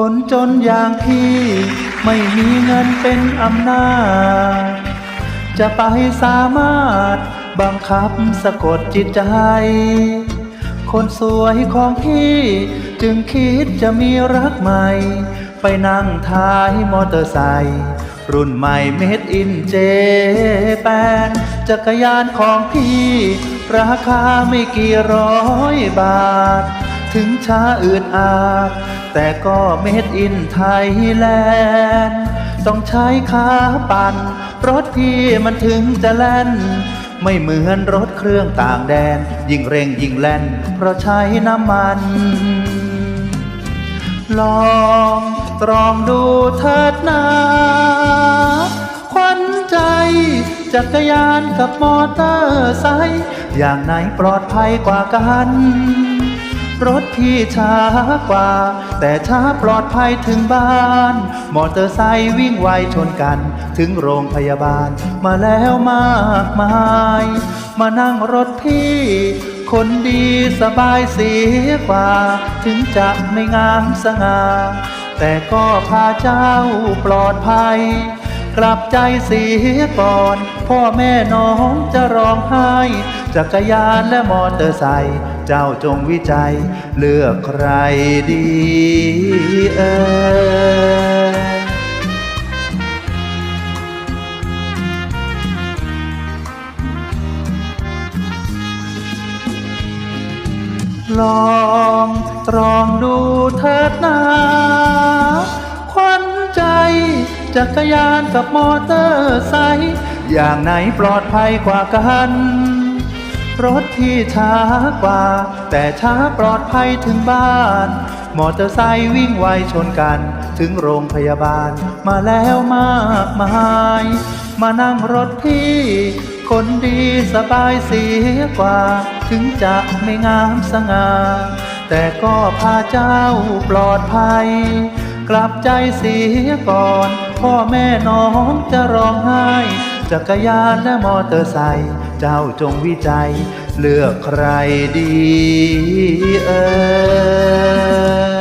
คนจนอย่างพี่ไม่มีเงินเป็นอำนาจ จะไปสามารถบังคับสะกดจิตใจ คนสวยของพี่จึงคิดจะมีรักใหม่ ไปนั่งท้ายมอเตอร์ไซค์รุ่นใหม่เมดอินเจแปนจักรยานของพี่ ราคาไม่กี่ร้อยบาท ถึงช้าอืดอาด แต่ก็เมดอินไทยแลนด์ต้องใช้ขาปั่น รถพี่มันถึงจะแล่น ไม่เหมือนรถเครื่องต่างแดน ยิ่งเร่งยิ่งแล่น เพราะใช้น้ำมัน ลองตรองดูเถิดนาควันใจจักรยานกับมอเตอร์ไซค์อย่างไหนปลอดภัยกว่ากัน รถพี่ช้ากว่า แต่ช้าปลอดภัยถึงบ้าน มอเตอร์ไซค์วิ่งไวชนกัน ถึงโรงพยาบาลมาแล้วมากมาย มานั่งรถพี่ คนดีสบายเสียกว่า ถึงจะไม่งามสง่าแต่ก็พาเจ้าปลอดภัย กลับใจเสียก่อน พ่อแม่น้องจะร้องไห้จักรยานและมอเตอร์ไซค์เจ้าจงวิจัย เลือกใครดีเอ่ยลองตรองดูเถิดนา จักรยานกับมอเตอร์ไซค์อย่างไหนปลอดภัยกว่ากัน รถที่ช้ากว่า แต่ช้าปลอดภัยถึงบ้าน มอเตอร์ไซค์วิ่งไวชนกัน ถึงโรงพยาบาลมาแล้วมากมาย มานั่งรถพี่ คนดีสบายเสียกว่า ถึงจะไม่งามสง่าแต่ก็พาเจ้าปลอดภัย กลับใจเสียก่อน พ่อแม่น้องจะร้องไห้ จักรยานและมอเตอร์ไซค์เจ้าจงวิจัย เลือกใครดีเออ